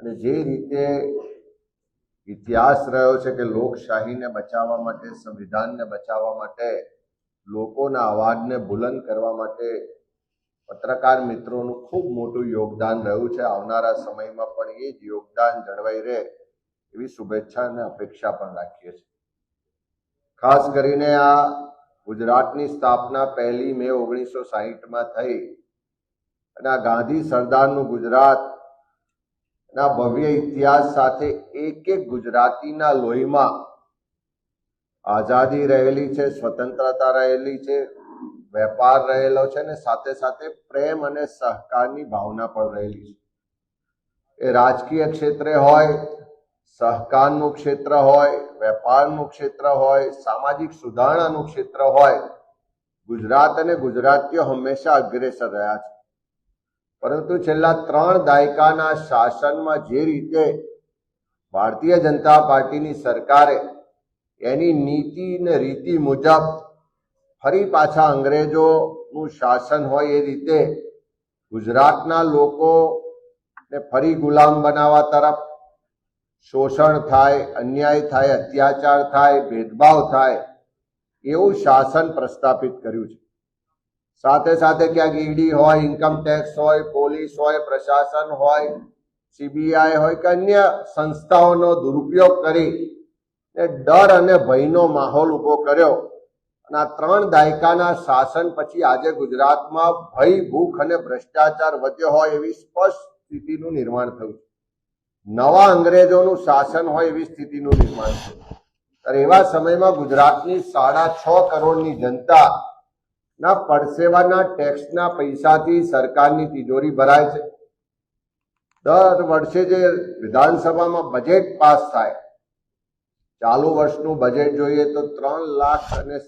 અને જે રીતે ઇતિહાસ રહ્યો છે કે લોકશાહીને બચાવવા માટે, સંવિધાનને બચાવવા માટે, લોકોના અવાજને બુલંદ કરવા માટે પત્રકાર મિત્રોનું ખૂબ મોટું યોગદાન રહ્યું છે. આવનારા સમયમાં પણ એ જ યોગદાન જળવાઈ રહે એવી શુભેચ્છા અને અપેક્ષા પણ રાખીએ છીએ. ખાસ કરીને આ ગુજરાતની સ્થાપના પહેલી મે ઓગણીસો સાહીઠમાં થઈ અને આ ગાંધી સરદારનું ગુજરાત ના ભવ્ય ઇતિહાસ સાથે એક એક ગુજરાતીના લોહીમાં આઝાદી રહેલી છે, સ્વતંત્રતા રહેલી છે, વેપાર રહેલો છે ને સાથે સાથે પ્રેમ અને સહકારની ભાવના પણ રહેલી છે. એ રાજકીય ક્ષેત્રે હોય, સહકારનું ક્ષેત્ર હોય, વેપારનું ક્ષેત્ર હોય, સામાજિક સુધારણાનું ક્ષેત્ર હોય, ગુજરાત અને ગુજરાતીઓ હંમેશા અગ્રેસર રહ્યા છે. પરંતુ છેલ્લા ત્રણ દાયકાના શાસનમાં જે રીતે ભારતીય જનતા પાર્ટીની સરકારે એની નીતિ ને રીતિ મુજબ ફરી પાછા અંગ્રેજોનું શાસન હોય એ રીતે ગુજરાતના લોકોને ફરી ગુલામ બનાવવા તરફ શોષણ થાય, અન્યાય થાય, અત્યાચાર થાય, ભેદભાવ થાય એવું શાસન પ્રસ્થાપિત કર્યું છે. સાથે સાથે ક્યાંક ઈડી હોય ઇન્કમટેક્સ હોય પોલીસ હોય, પ્રશાસન હોય સીબીઆઈ હોય કે અન્ય સંસ્થાઓનો દુરુપયોગ કરી એ ડર અને ભયનો માહોલ ઊભો કર્યો. અને આ ત્રણ દાયકાના શાસન પછી આજે ગુજરાતમાં ભય, ભૂખ અને ભ્રષ્ટાચાર વધ્યો હોય એવી સ્પષ્ટ સ્થિતિનું નિર્માણ થયું નવા અંગ્રેજોનું શાસન હોય એવી સ્થિતિનું નિર્માણ થયું. ત્યારે એવા સમયમાં ગુજરાતની સાડા છ કરોડની જનતા ના પરસેવાના ટેક્સના પૈસાથી સરકારની તિજોરી ભરાય છે. દર વર્ષે જે વિધાનસભામાં બજેટ પાસ થાય, ચાલુ વર્ષનું બજેટ જોઈએ તો ત્રણ લાખ અને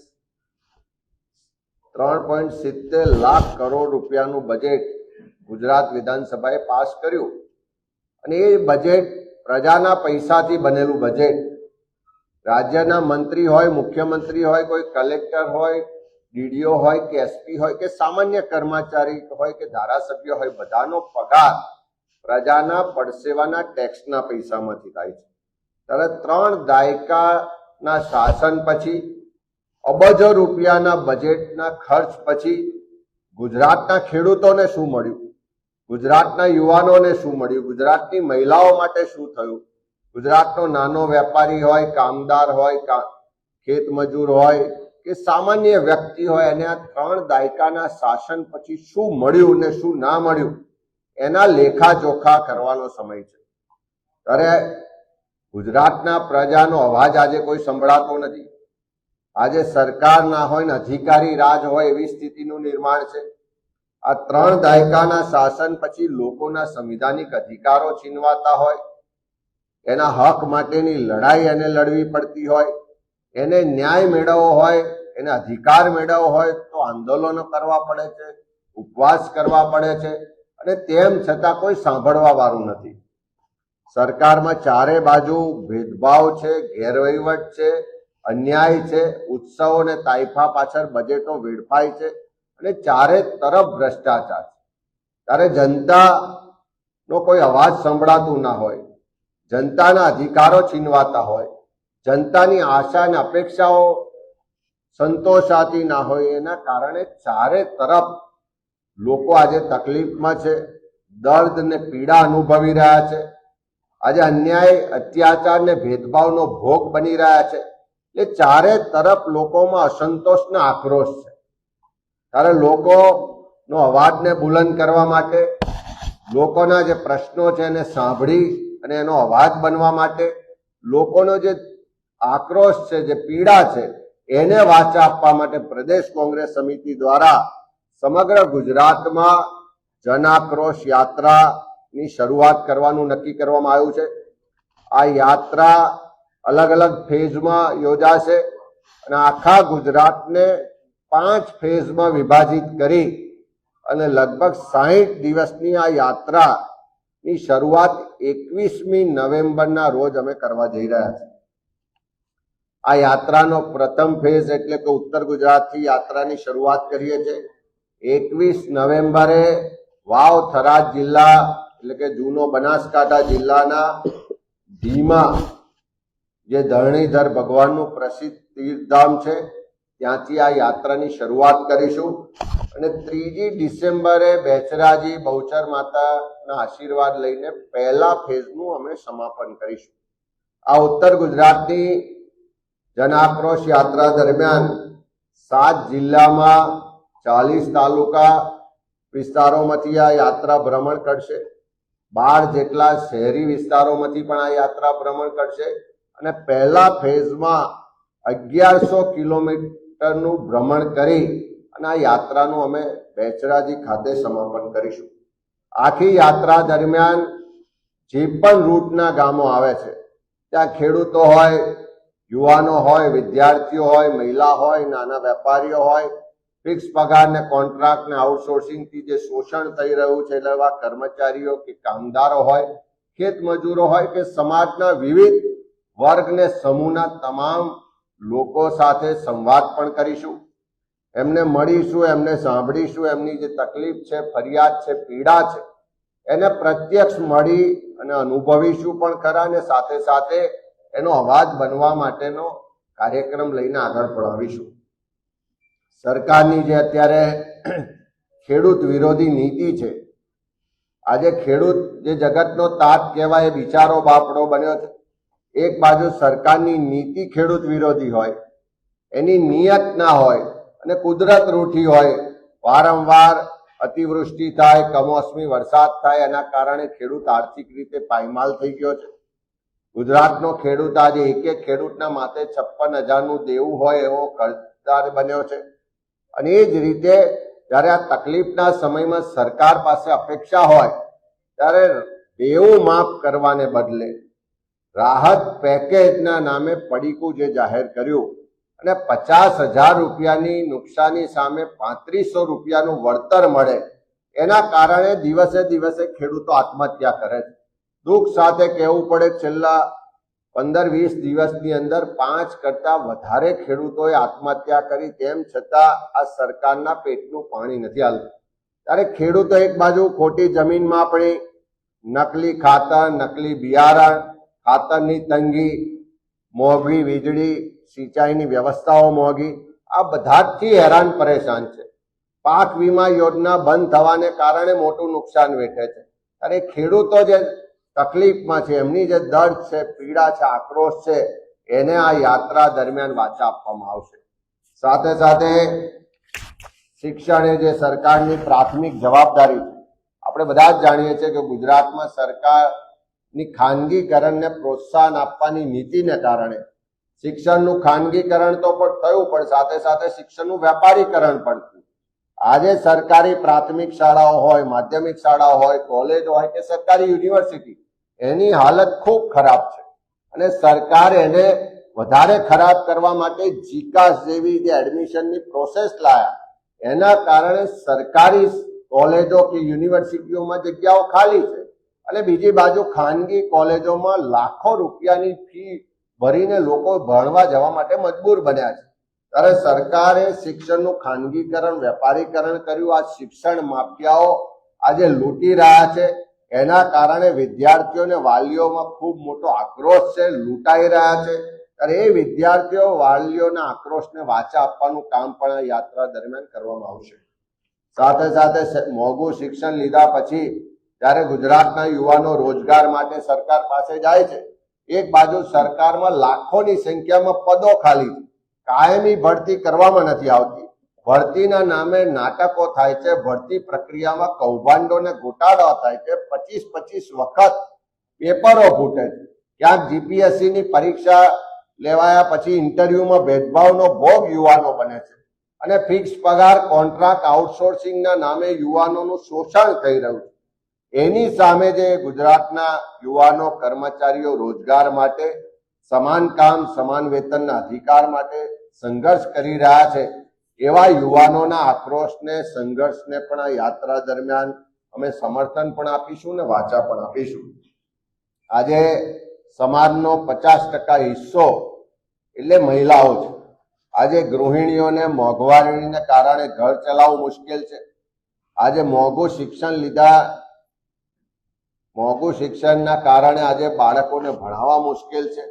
ત્રણ પોઈન્ટ સિત્તેર લાખ કરોડ રૂપિયાનું બજેટ ગુજરાત વિધાનસભાએ પાસ કર્યું. અને એ બજેટ પ્રજાના પૈસાથી બનેલું બજેટ રાજ્યના મંત્રી હોય, મુખ્યમંત્રી હોય, કોઈ કલેક્ટર હોય ડીડીઓ હોય કે એસપી હોય કે સામાન્ય કર્મચારી હોય કે ધારાસભ્ય હોય, બધાનો પગાર પ્રજાના પડસેવાના ટેક્સના પૈસામાંથી થાય છે. ત્યારે ત્રણ દાયકાના શાસન પછી, અબજો રૂપિયાના બજેટના ખર્ચ પછી ગુજરાતના ખેડૂતોને શું મળ્યું? ગુજરાતના યુવાનોને શું મળ્યું? ગુજરાતની મહિલાઓ માટે શું થયું? ગુજરાતનો નાનો વેપારી હોય, કામદાર હોય ખેત મજૂર હોય કે સામાન્ય વ્યક્તિ હોય એને આ ત્રણ દાયકાના શાસન પછી શું મળ્યું ને શું ના મળ્યું, એના લેખા જોખા કરવાનો સમય છે. ત્યારે ગુજરાતના પ્રજાનો અવાજ આજે કોઈ સંભળાતો નથી. આજે સરકાર ના હોય ને અધિકારી રાજ હોય એવી સ્થિતિનું નિર્માણ છે. આ ત્રણ દાયકાના શાસન પછી લોકોના સંવિધાનિક અધિકારો છીનવાતા હોય, એના હક માટેની લડાઈ એને લડવી પડતી હોય એને ન્યાય મેળવવો હોય, એને અધિકાર મેળવવો હોય, તો આંદોલનો કરવા પડે છે, ઉપવાસ કરવા પડે છે, અને તેમ છતાં કોઈ સાંભળવા વાળું નથી. સરકારમાં ચારે બાજુ ભેદભાવ છે, ગેરવહીવટ છે, અન્યાય છે, ઉત્સવો અને તાઇફા પાછળ બજેટો વેડફાય છે, અને ચારે તરફ ભ્રષ્ટાચાર છે. ત્યારે જનતાનો કોઈ અવાજ સંભળાતું ના હોય, જનતાના અધિકારો છીનવાતા હોય જનતાની આશા અને અપેક્ષાઓ સંતોષાતી ના હોય એના કારણે ચારે તરફ લોકો આજે તકલીફમાં છે, દર્દ ને પીડા અનુભવી રહ્યા છે. આજે અન્યાય, અત્યાચાર ને ભેદભાવનો ભોગ બની રહ્યા છે. એ ચારે તરફ લોકોમાં અસંતોષ ને આક્રોશ છે. ત્યારે લોકોનો અવાજને બુલંદ કરવા માટે, લોકોના જે પ્રશ્નો છે એને સાંભળી અને એનો અવાજ બનવા માટે, લોકોનો જે આક્રોશ છે, જે પીડા છે, એને વાચા આપવા માટે પ્રદેશ કોંગ્રેસ સમિતિ દ્વારા સમગ્ર ગુજરાતમાં જન આક્રોશ યાત્રાની શરૂઆત કરવાનું નક્કી કરવામાં આવ્યું છે. આ યાત્રા અલગ અલગ ફેઝમાં યોજાશે અને આખા ગુજરાતને પાંચ ફેઝમાં વિભાજિત કરી અને લગભગ સાહીઠ દિવસની આ યાત્રાની શરૂઆત એકવીસમી નવેમ્બરના રોજ અમે કરવા જઈ રહ્યા છીએ. આ યાત્રાનો પ્રથમ ફેઝ એટલે કે ઉત્તર ગુજરાતથી યાત્રાની શરૂઆત કરીએ છીએ. એકવીસ નવેમ્બરે વાવ થરાદ જિલ્લા એટલે કે જૂનો બનાસકાંઠા જિલ્લાના ધીમા જે ધરણીધર ભગવાનનું પ્રસિદ્ધ તીર્થધામ છે, ત્યાંથી આ યાત્રાની શરૂઆત કરીશું. અને ત્રીજી ડિસેમ્બરે બેચરાજી બહુચર માતાના આશીર્વાદ લઈને પહેલા ફેઝનું અમે સમાપન કરીશું. આ ઉત્તર ગુજરાતની જન આક્રોશ યાત્રા દરમિયાન સાત જિલ્લામાં ચાલીસ તાલુકા વિસ્તારોમાંથી આ યાત્રા ભ્રમણ કરશે. બાર જેટલા શહેરી વિસ્તારોમાંથી પણ આ યાત્રા ભ્રમણ કરશે અને પહેલા ફેઝમાં અગિયારસો કિલોમીટરનું ભ્રમણ કરી અને આ યાત્રાનું અમે બેચરાજી ખાતે સમાપન કરીશું. આખી યાત્રા દરમિયાન જે પણ રૂટના ગામો આવે છે, ત્યાં ખેડૂતો હોય યુવાનો હોય, વિદ્યાર્થીઓ હોય, મહિલા હોય, નાના વેપારીઓ હોય ફિક્સ પગાર ને કોન્ટ્રાક્ટ ને આઉટસોર્સિંગથી જે શોષણ થઈ રહ્યું છે એવા કર્મચારીઓ કે કામદારો હોય, ખેત મજૂરો હોય કે સમાજના વિવિધ વર્ગ ને સમૂહના તમામ લોકો સાથે સંવાદ પણ કરીશું. એમને મળીશું, એમને સાંભળીશું, એમની જે તકલીફ છે, ફરિયાદ છે, પીડા છે, એને પ્રત્યક્ષ મળી અને અનુભવીશું પણ ખરા અને સાથે સાથે એનો અવાજ બનવા માટેનો કાર્યક્રમ લઈને આગળ પડાવીશું. સરકારની જે અત્યારે ખેડૂત વિરોધી નીતિ છે, આજે ખેડૂત જે જગતનો તાત કહેવાય, એ વિચારો બાપડો બન્યો છે. એક બાજુ સરકારની નીતિ ખેડૂત વિરોધી હોય, એની નિયત ના હોય અને કુદરત રૂઠી હોય, વારંવાર અતિવૃષ્ટિ થાય, કમોસમી વરસાદ થાય, એના કારણે ખેડૂત આર્થિક રીતે પાયમાલ થઈ ગયો છે. ગુજરાતનો ખેડૂત આજે એક એક ખેડૂતના માથે છપ્પન હજારનું દેવું હોય એવો કરદાર બન્યો છે. અને એ જ રીતે જ્યારે આ તકલીફના સમયમાં સરકાર પાસે અપેક્ષા હોય, ત્યારે દેવું માફ કરવાને બદલે રાહત પેકેજના નામે પડીકું જે જાહેર કર્યું અને પચાસ હજાર રૂપિયાની નુકસાની સામે પાંત્રીસો રૂપિયાનું વળતર મળે, એના કારણે દિવસે દિવસે ખેડૂતો આત્મહત્યા કરે છે. દુઃખ સાથે કહેવું પડે છેલ્લા પંદર વીસ દિવસની અંદર પાંચ કરતા વધારે ખેડૂતોએ આત્મહત્યા કરી, તેમ છતાં આ સરકારના પેટનું પાણી નથી હાલતું. ત્યારે ખેડૂતો એક બાજુ ખોટી જમીનમાં આપણી નકલી ખાતર, નકલી બિયારણ, ખાતરની તંગી, મોંઘી વીજળી, સિંચાઈની વ્યવસ્થાઓ મોંઘી, આ બધાથી હેરાન પરેશાન છે. પાક વીમા યોજના બંધ થવાને કારણે મોટું નુકસાન વેઠે છે. અને ખેડૂતો જે તકલીફમાં છે, એમની જે દર્દ છે, પીડા છે, આક્રોશ છે, એને આ યાત્રા દરમિયાન વાચા આપવામાં આવશે. સાથે સાથે શિક્ષણ એ જે સરકારની પ્રાથમિક જવાબદારી છે, આપણે બધા જ જાણીએ છીએ કે ગુજરાતમાં સરકારની ખાનગીકરણને પ્રોત્સાહન આપવાની નીતિને કારણે શિક્ષણનું ખાનગીકરણ તો પણ થયું, પણ સાથે સાથે શિક્ષણનું વેપારીકરણ પણ થયું. આજે સરકારી પ્રાથમિક શાળાઓ હોય, માધ્યમિક શાળાઓ હોય, કોલેજ હોય કે સરકારી યુનિવર્સિટી એની હાલત ખૂબ ખરાબ છે. અને સરકાર એને વધારે ખરાબ કરવા માટે જીકાસ જેવી જે એડમિશનની પ્રોસેસ લાયા, એના કારણે સરકારી કોલેજો કે યુનિવર્સિટીઓમાં જગ્યાઓ ખાલી છે. અને બીજી બાજુ ખાનગી કોલેજોમાં લાખો રૂપિયાની ફી ભરીને લોકો ભણવા જવા માટે મજબૂર બન્યા છે. ત્યારે સરકારે શિક્ષણનું ખાનગીકરણ, વેપારીકરણ કર્યું. આ શિક્ષણ માફિયાઓ આજે લૂંટી રહ્યા છે. એના કારણે વિદ્યાર્થીઓને વાલીઓમાં ખૂબ મોટો આક્રોશ છે, લૂંટાઈ રહ્યા છે. ત્યારે એ વિદ્યાર્થીઓ વાલીઓના આક્રોશને વાચા આપવાનું કામ પણ આ યાત્રા દરમિયાન કરવામાં આવશે. સાથે સાથે મોંઘું શિક્ષણ લીધા પછી જ્યારે ગુજરાતના યુવાનો રોજગાર માટે સરકાર પાસે જાય છે. એક બાજુ સરકારમાં લાખોની સંખ્યામાં પદો ખાલી છે. કાયમી ભરતી કરવામાં નથી આવતી. ભરતીના નામે નાટકો થાય છે ભરતી પ્રક્રિયામાં કૌભાંડો ને થાય છે, પચીસ પચીસ વખત પેપરો ફૂટે છે. ક્યાંક જીપીએસસી ની પરીક્ષા લેવાયા પછી ઇન્ટરવ્યુમાં ભેદભાવનો ભોગ યુવાનો બને છે. અને ફિક્સ પગાર, કોન્ટ્રાક્ટ, આઉટસોર્સિંગના નામે યુવાનોનું શોષણ થઈ રહ્યું છે. એની સામે જે ગુજરાતના યુવાનો, કર્મચારીઓ રોજગાર માટે, સમાન કામ, સમાન વેતનના અધિકાર માટે સંઘર્ષ કરી રહ્યા છે એવા યુવાનોના આક્રોશને, સંઘર્ષને પણ આ યાત્રા દરમિયાન અમે સમર્થન પણ આપીશું ને વાચા પણ આપીશું. આજે સમાજનો પચાસ ટકા હિસ્સો એટલે મહિલાઓ છે. આજે ગૃહિણીઓને મોંઘવારીને કારણે ઘર ચલાવવું મુશ્કેલ છે. આજે મોંઘું શિક્ષણ લીધા, મોંઘું શિક્ષણના કારણે આજે બાળકોને ભણાવવા મુશ્કેલ છે.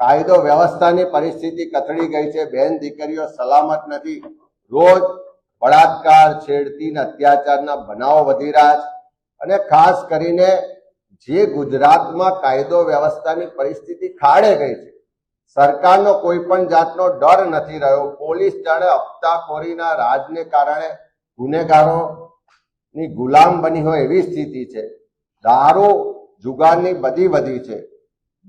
કાયદો વ્યવસ્થાની પરિસ્થિતિ કથળી ગઈ છે. બેન દીકરીઓ સલામત નથી. રોજ બળાત્કાર છેડતી અત્યાચારના બનાવો વધી રહ્યા છે. અને ખાસ કરીને જે ગુજરાતમાં કાયદો વ્યવસ્થાની પરિસ્થિતિ ખાડે ગઈ છે. સરકારનો કોઈ પણ જાતનો ડર નથી રહ્યો. પોલીસ જાણે હપ્તાખોરીના રાજને કારણે ગુનેગારોની ગુલામ બની હોય એવી સ્થિતિ છે. દારૂ જુગારની બધી વધી છે.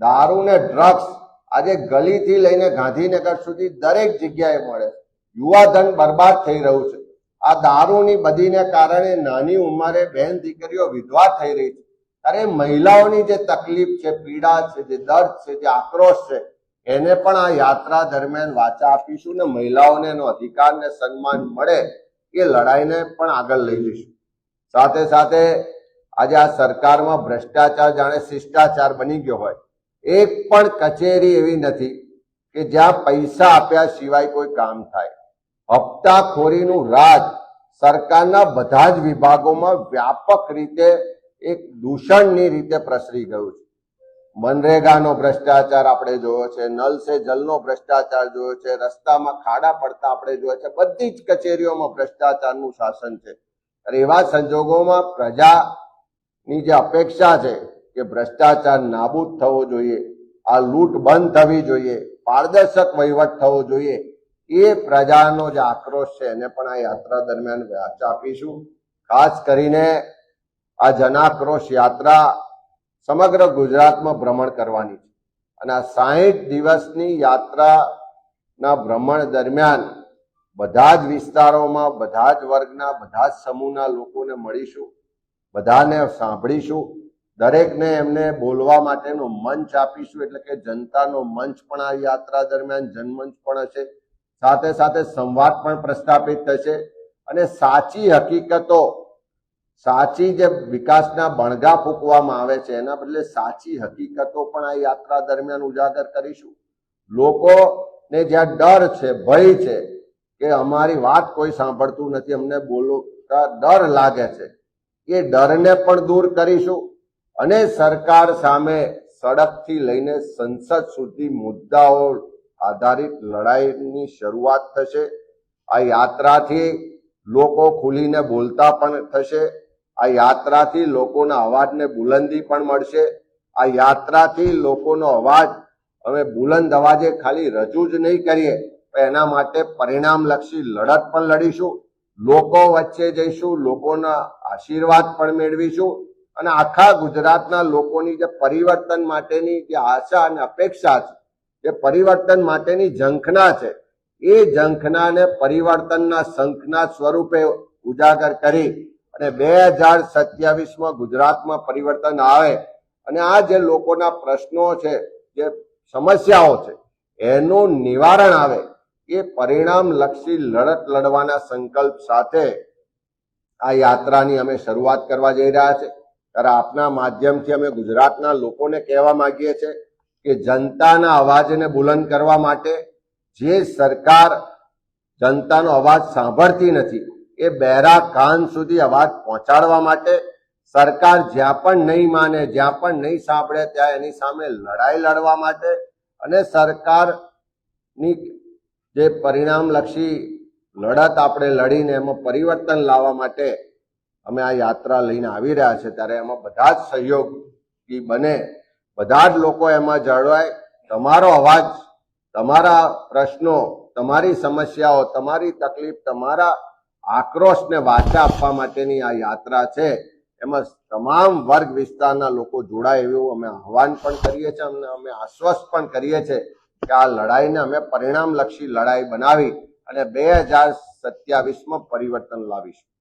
દારૂ ને ડ્રગ્સ આજે ગલીથી લઈને ગાંધીનગર સુધી દરેક જગ્યાએ મળે છે. યુવાધન બરબાદ થઈ રહ્યું છે. આ દારૂની બધીને કારણે નાની ઉંમરે બેન દીકરીઓ વિધવા થઈ રહી છે. અરે મહિલાઓની જે તકલીફ છે, પીડા છે, જે દર્દ છે, જે આક્રોશ છે, એને પણ આ યાત્રા દરમિયાન વાચા આપીશું ને મહિલાઓને એનો અધિકાર ને સન્માન મળે એ લડાઈને પણ આગળ લઈ જઈશું. સાથે સાથે આજે આ સરકારમાં ભ્રષ્ટાચાર જાણે શિષ્ટાચાર બની ગયો હોય. એક પણ કચેરી એવી નથી કે જ્યાં પૈસા આપ્યા સિવાય કોઈ કામ થાય. હપ્તાખોરીનું રાજ સરકારના બધા જ વિભાગોમાં વ્યાપક રીતે એક દૂષણની રીતે પ્રસરી ગયું છે. મનરેગાનો ભ્રષ્ટાચાર આપણે જોયો છે, નલ સે જલનો ભ્રષ્ટાચાર જોયો છે, રસ્તામાં ખાડા પડતા આપણે જોયો છે, બધી જ કચેરીઓમાં ભ્રષ્ટાચારનું શાસન છે. અને એવા સંજોગોમાં પ્રજાની જે અપેક્ષા છે કે ભ્રષ્ટાચાર નાબૂદ થવો જોઈએ, આ લૂંટ બંધ થવી જોઈએ, પારદર્શક વહીવટ થવો જોઈએ એ પ્રજાનો જે આક્રોશ છે, એને પણ આ યાત્રા દરમિયાન વ્યાચ આપીશું. ખાસ કરીને આ જનાક્રોશ યાત્રા સમગ્ર ગુજરાતમાં ભ્રમણ કરવાની છે. અને આ સાહીઠ દિવસની યાત્રાના ભ્રમણ દરમિયાન બધા જ વિસ્તારોમાં, બધા જ વર્ગના, બધા જ સમૂહના લોકોને મળીશું, બધાને સાંભળીશું, દરેકને એમને બોલવા માટેનો મંચ આપીશું, એટલે કે જનતાનો મંચ પણ આ યાત્રા દરમિયાન જનમંચ પણ હશે. સાથે સાથે સંવાદ પણ પ્રસ્થાપિત થશે. અને સાચી હકીકતો, સાચી જે વિકાસના બણગા ફૂંકવામાં આવે છે, એના બદલે સાચી હકીકતો પણ આ યાત્રા દરમિયાન ઉજાગર કરીશું. લોકોને જ્યાં ડર છે, ભય છે કે અમારી વાત કોઈ સાંભળતું નથી, અમને બોલતા ડર લાગે છે, એ ડરને પણ દૂર કરીશું. અને સરકાર સામે સડકથી લઈને સંસદ સુધી મુદ્દાઓ આધારિત લડાઈની શરૂઆત થશે. આ યાત્રાથી લોકો ખુલીને બોલતા પણ થશે. આ યાત્રાથી લોકોના અવાજને બુલંદી પણ મળશે. આ યાત્રાથી લોકોનો અવાજ અમે બુલંદ અવાજે ખાલી રજૂ જ નહીં કરીએ એના માટે પરિણામલક્ષી લડત પણ લડીશું. લોકો વચ્ચે જઈશું, લોકોના આશીર્વાદ પણ મેળવીશું અને આખા ગુજરાતના લોકોની જે પરિવર્તન માટેની જે આશા અને અપેક્ષા છે જે પરિવર્તન માટેની ઝંખના છે. એ ઝંખનાને પરિવર્તનના શંખના સ્વરૂપે ઉજાગર કરી અને બે હજાર સત્યાવીસમાં ગુજરાતમાં પરિવર્તન આવે અને આ જે લોકોના પ્રશ્નો છે, જે સમસ્યાઓ છે, એનું નિવારણ આવે, એ પરિણામલક્ષી લડત લડવાના સંકલ્પ સાથે આ યાત્રાની અમે શરૂઆત કરવા જઈ રહ્યા છે. ત્યારે આપના માધ્યમથી અમે ગુજરાતના લોકોને કહેવા માંગીએ છીએ કે જનતાના અવાજને બુલંદ કરવા માટે જે સરકાર જનતાનો અવાજ સાંભળતી નથી, એ બહેરા કાન સુધી અવાજ પહોંચાડવા માટે સરકાર જ્યાં પણ નહીં માને, જ્યાં પણ નહીં સાંભળે, ત્યાં એની સામે લડાઈ લડવા માટે અને સરકારની જે પરિણામલક્ષી લડત આપણે લડીને એમાં પરિવર્તન લાવવા માટે અમે આ યાત્રા લઈને આવી રહ્યા છે ત્યારે એમાં બધા જ સહયોગી બને બધા જ લોકો એમાં જળવાય. તમારો અવાજ, તમારા પ્રશ્નો, તમારી સમસ્યાઓ, તમારી તકલીફ, તમારા આક્રોશને વાચા આપવા માટેની આ યાત્રા છે. એમાં તમામ વર્ગ વિસ્તારના લોકો જોડાય એવું અમે આહવાન પણ કરીએ છીએ અને અમે આશ્વસ્ત પણ કરીએ છીએ કે આ લડાઈને અમે પરિણામલક્ષી લડાઈ બનાવી અને બે હજાર સત્યાવીસમાં પરિવર્તન લાવીશું.